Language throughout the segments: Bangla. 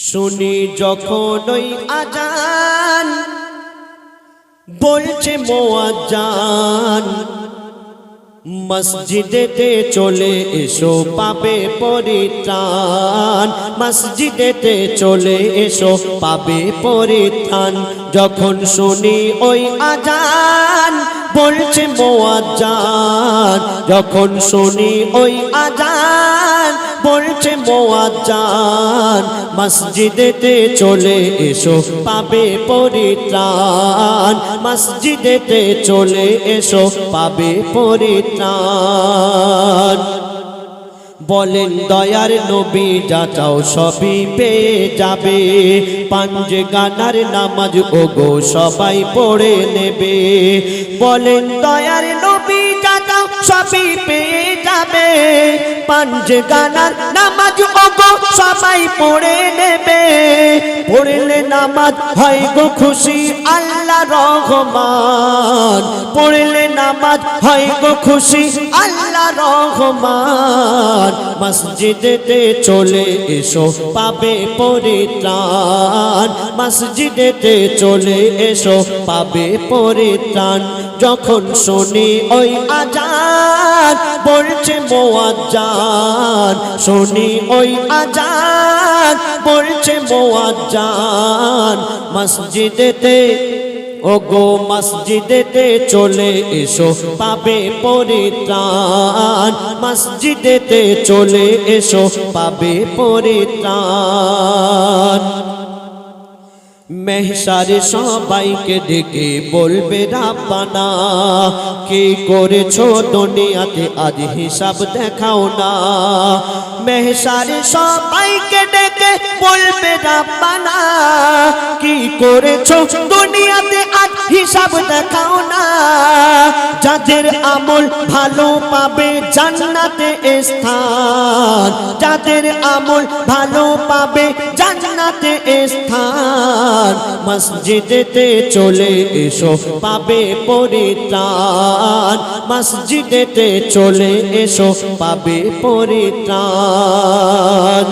শুনি যখন ওই আজান বলছে মোয়াজান মসজিদেতে চলে এসো, পাবে পরিত্রাণ। মসজিদেতে চলে এসো, পাবে পরিত্রাণ। যখন শুনি ওই আজান বলছে মোয়াজান যখন শুনি ওই আজান বলছে মোয়াজান মসজিদেতে চলে এসো, পাবে পরিত্রাণ। মসজিদেতে চলে এসো, পাবে পরিত্রাণ। বলেন, দয়ার নবী যা চাও সবই পেয়ে যাবে। পাঞ্জে গানার নামাজ, ওগো, সবাই পড়ে নেবে। বলেন, দয়ার নবী যা চাও সবই পেয়ে যাবে। পাঞ্জ গানার নামাজ ওগো সবাই পড়ে নেবে। পড়লে নামাজ হয় গো খুশি আল্লাহ রহমান, পড়লে নামাজ হয় গো খুশি। আল্লাহ রহমান, মসজিদেতে চলে এসো, পাবে পরিত্রাণ। মসজিদেতে চলে এসো, পাবে পরিত্রাণ। যখন শুনি ওই আজান, বলছে মোয়াজ্জান। শুনি ওই আজান, বলছে মোয়াজ্জান। মসজিদেতে ও গো মসজিদেতে চলে এসো পাবে পরিত্রাণ। মসজিদেতে চলে এসো পাবে পরিত্রাণ। মেহসারে সবাইকে ডেকে বলবে, রাব্বানা, কি করেছ দুনিয়াতে? আজ হিসাব দেখাও না। মেহসারে সবাইকে ডেকে বলবে, রাব্বানা, কি করেছ দুনিয়াতে? আজ হিসাব দেখাও না। যাদের আমল ভালো পাবে জান্নাতে স্থান। যাদের আমল ভালো পাবে জান্নাতে স্থান। মসজিদেতে চলে এসো, পাবে পরিত্রাণ। মসজিদেতে চলে এসো, পাবে পরিত্রাণ।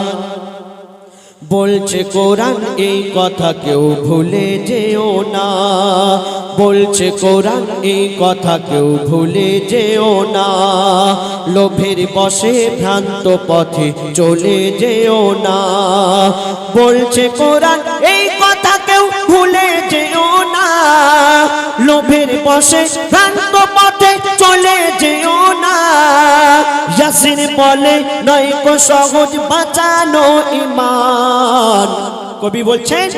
বলছে, কোরআন এই কথা কেউ ভুলে যেও না। বলছে, কোরআন এই কথা কেউ ভুলে যেও না। লোভের বসে ভ্রান্ত পথে চলে যেও না। বলছে, কোরআন এই বসে ভ্রান্ত পথে চলে যেও না। ইয়াসিন বলে, নয় কো সহজ বাঁচানো ইমান। কবি বলছেন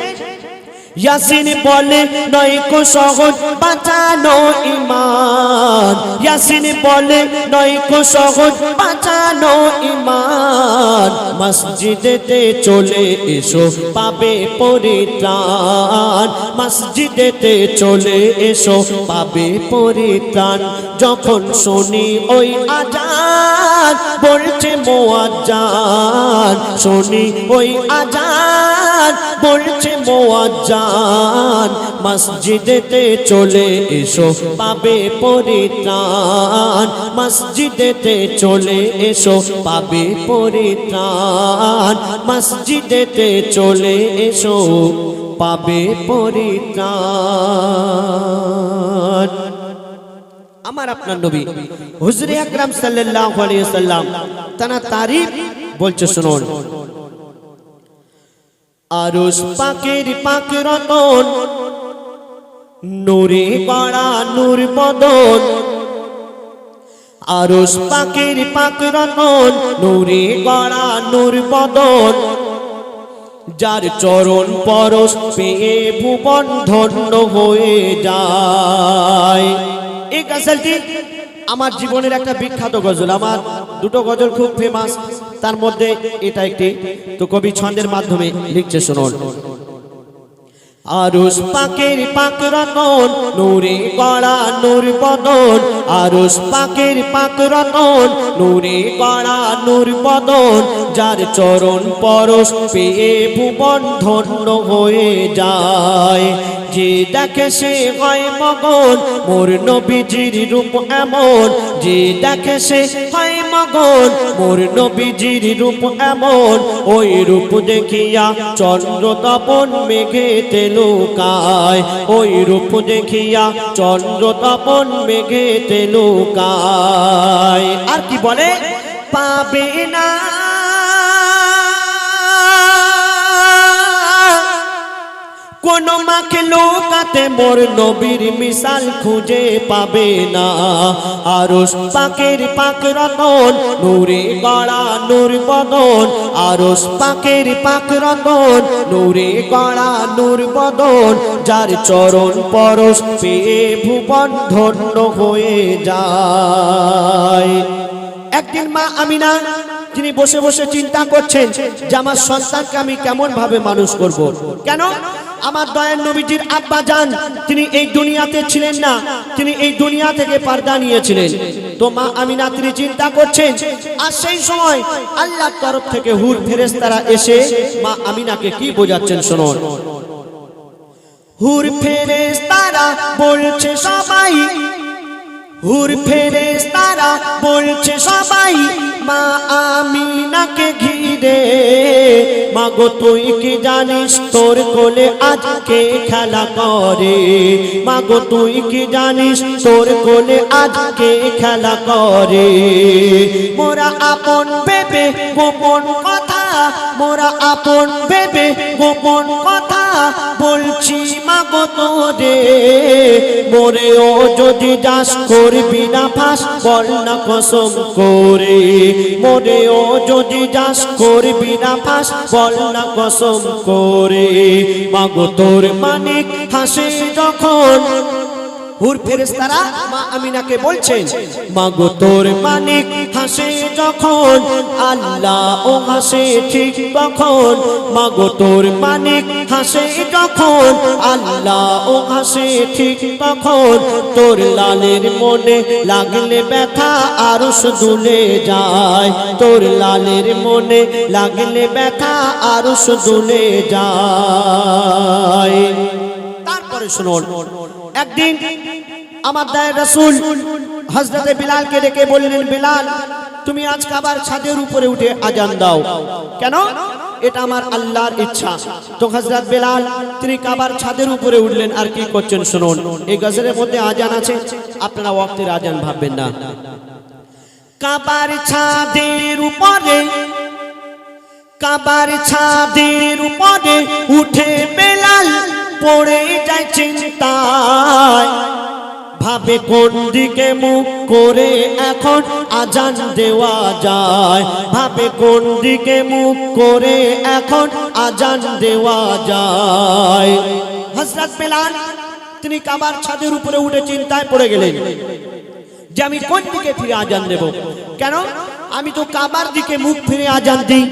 ইয়াসিন বলে, নয় কো সহজ বাঁচানো ইমান ইয়াসিন বলে, নয় কো সহজ বাঁচানো ইমান মসজিদেতে চলে এসো, পাবে পরিত্রাণ। মসজিদেতে চলে এসো, পাবে পরিত্রাণ। যখন শুনি ওই আজান, বলছে মোয়াজ্জান, শুনি ওই আজান। বলছে মোয়াজ্জান। মসজিদেতে চলে এসো, পাবে পরিত্রাণ। মসজিদেতে চলে এসো, পাবে পরিত্রাণ। মসজিদেতে চলে এসো, পাবে পরিত্রাণ। আমার আপনার নবী, হুজরে আকরাম সাল্লাল্লাহু আলাইহি সাল্লাম তানা তারিফ বলছে, শুনুন। আরশ পাকের পাক রতন। নূরে গড়া নূর বদন। আরশ পাকের পাক রতন, নূরে গড়া নূর বদন। যার চরণ পরশ পেয়ে ভুবন ধন্য হয়ে যায়। এই গজলটি আমার জীবনের একটা বিখ্যাত গজল। আমার দুটো গজল খুব ফেমাস তার মধ্যে এটা একটি। তো কবি ছন্দের মাধ্যমে লিখছে, শুনুন। আরুষ পাকের পাক রতন নূরে গড়া নূর বদন। আরুষ পাকের পাক রতন নূরে গড়া নূর বদন। যার চরণ পরশ পেয়ে ভুবন ধন্য হয়ে যায়। যে দেখে সে হয় মগন, মোর নবীজির রূপ এমন। যে দেখে সে হয় মগন, মোর নবীজির রূপ এমন, ওই রূপ দেখিয়া চন্দ্র তপন মেঘেতে লোকায়। ওই রূপ দেখিয়া চন্দ্র তপন মেঘেতে লোকায়। আর কি বলে? পাবে না কোন মাকে লোকাতে মোর নবীর মিসাল খুঁজে পাবে না। আরস পাকের পাক রতন, নূরে গড়া নূর বদন। আরস পাকের পাক রতন, নূরে গড়া নূর বদন। যার চরণ পরশ পেয়ে ভুবন ধন্য হয়ে যায়। একদিন মা আমিনা তিনি বসে বসে চিন্তা করছেন যে আমার সন্তানকে আমি কেমন ভাবে মানুষ করব। কেন? আমার দয়ার নবীজির আব্বা যান, তিনি এই দুনিয়াতে ছিলেন না, তিনি এই দুনিয়া থেকে পর্দা নিয়েছিলেন। তো মা আমিনা, তিনি চিন্তা করছেন, আর সেই সময় আল্লাহর তরফ থেকে হুর ফেরেশতারা এসে মা আমিনাকে কি বোঝাচ্ছেন শুনুন। হুর ফেরেশতারা বলছে, সবাই হুর তারা বলছে সবাই, মা আমিনাকে ঘিরে, মাগো তুই কি জানিস তোর কোলে আজকে খেলা করে? মাগো তুই কি জানিস তোর কোলে আজকে খেলা করে? মোরা আপন ভেবে গোপন কথা, মোরা আপন ভেবে গোপন কথা বলছি মাগো তোরে যদি যাস করবি না ফাঁস, বল না কসম করে। মোরে ও যদি যাস করবি না ফাঁস, বল না কসম করে। মাগো তোর মানিক হাসে যখন হুর ফেরেশতারা মা আমিনাকে বলছেন, মাগো তোর মানিক হাসে যখন, আল্লাহ ও হাসে ঠিক তখন। মাগো তোর মানিক হাসে যখন, আল্লাহ ও হাসে ঠিক তখন। তোর লালের মনে লাগলে ব্যথা আরও দুলে যায়। তোর লালের মনে লাগলে ব্যথা আরও দুলে যায়। তারপরে শুনুন একদিন আমার দায় রসুল হজরতে বিলালকে ডেকে বললেন, বিলাল, তুমি আজ কাবার ছাদের উপরে উঠে আজান দাও। কেন? এটা আমার আল্লাহর ইচ্ছা। তো হজরত বেলাল, তিনি কাবার ছাদের উপরে উঠলেন। আর কি করছেন শুনুন, এই গজলের মধ্যে আজান আছে। আপনারা ওয়াক্তের আজান ভাববেন না। কাবার ছাদের উপরে, কাবার ছাদের উপরে উঠে বেলাল পড়ে যায় চিন্তায়। ভাবে কোন দিকে মুখ করে এখন আজান দেওয়া যায়। ভাবে কোন দিকে মুখ করে এখন আজান দেওয়া যায়। হজরত বেলাল, তিনি কাবার ছাদের উপরে উঠে চিন্তায় পড়ে গেলেন যে আমি কোন দিকে ফিরে আজান দেব? কেন? আমি তো কাবার দিকে মুখ ফিরে আজান দিই।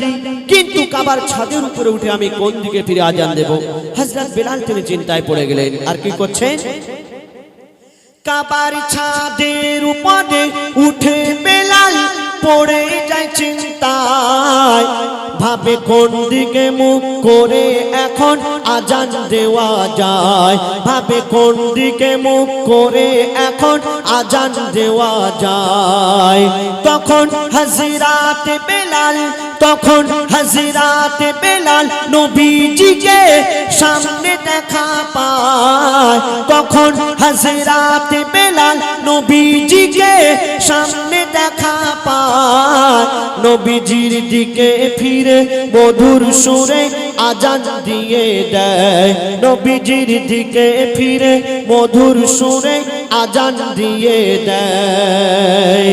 কিন্তু কাবার ছাদের উপরে উঠে আমি কোন দিকে ফিরে আজান দেব? হজরত বেলাল তিনি চিন্তায় পড়ে গেলেন, আর কি করছেন? কাবার ছাদের উপরে উঠে পড়ে যায় চিন্তায়। ভাবে কোন দিকে মুখ করে এখন আজান দেওয়া যায়। ভাবে কোন দিকে মুখ করে এখন আজান দেওয়া যায়। তখন হাজিরাতে বেলাল তখন হাজিরাতে বেলাল নবীজিকে সামনে দেখা পায়। তখন হাজিরাতে বেলাল নবীজিকে সামনে দেখা পায়। নবীজির দিকে ফিরে মধুর সুরে আজান দিয়ে দেয়। নবীজির দিকে ফিরে মধুর সুরে আজান দিয়ে দেয়।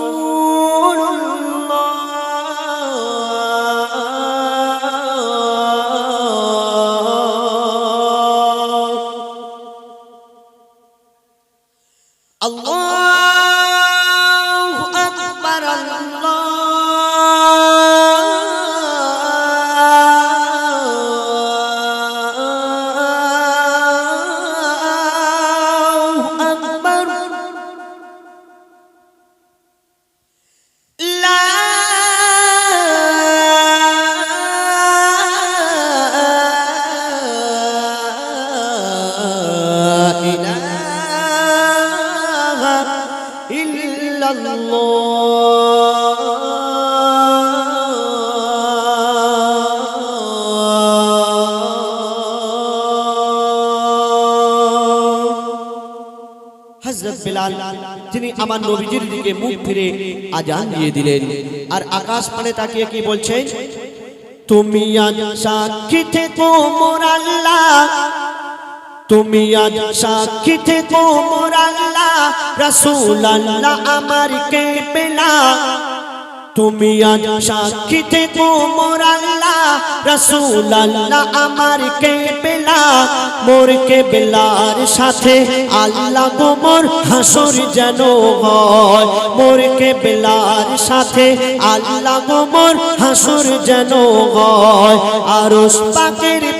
বিলাল তিনি আমার নবীজির দিকে মুখ ফিরে আজান দিয়ে দিলেন। আর আকাশ পানে তাকিয়ে কি বলছেন তুমি আজ সাক্ষী থেকো মোর আল্লাহ। তুমি আজ সাক্ষী থেকো মোর আল্লাহ। রাসূল আল্লাহ আমার কে পেলা। তুমি আজ সাক্ষী থেকো মোর আল্লাহ, রসুল আল্লাহ আমার কে বেলা মোর কে বেলার সাথে আল্লাহ গো মোর হাসুর যেন হয়। মোর কে বেলার সাথে আল্লাহ গো মোর হাসুর যেন হয়। আর পাকের পাক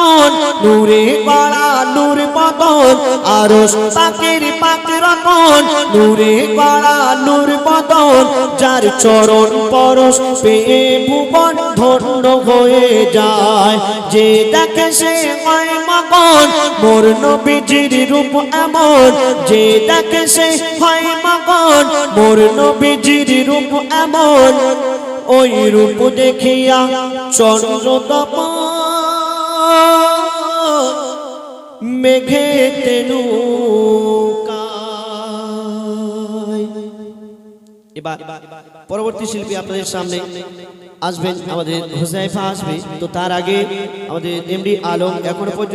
রতন নূরে গড়া নূর বদন আর পাকের পাক রতন। নূরে গড়া নূর বদন যার চরণ পরশ পেয়ে ভুবন ধন্য হয়ে যায়। যে দেখে সে হয় মগন, মোর নবীজির রূপ এমন। যে দেখে সে হয় মগন, মোর নবীজির রূপ এমন। ওই রূপ দেখিয়া চন্দ্র তপন মেঘে তেনু এবার পরবর্তী শিল্পী আপনাদের সামনে আসবেন, আমাদের হুসাইফা আসবে। তো তার আগে আমাদের এমডি আলম এখনও পর্যন্ত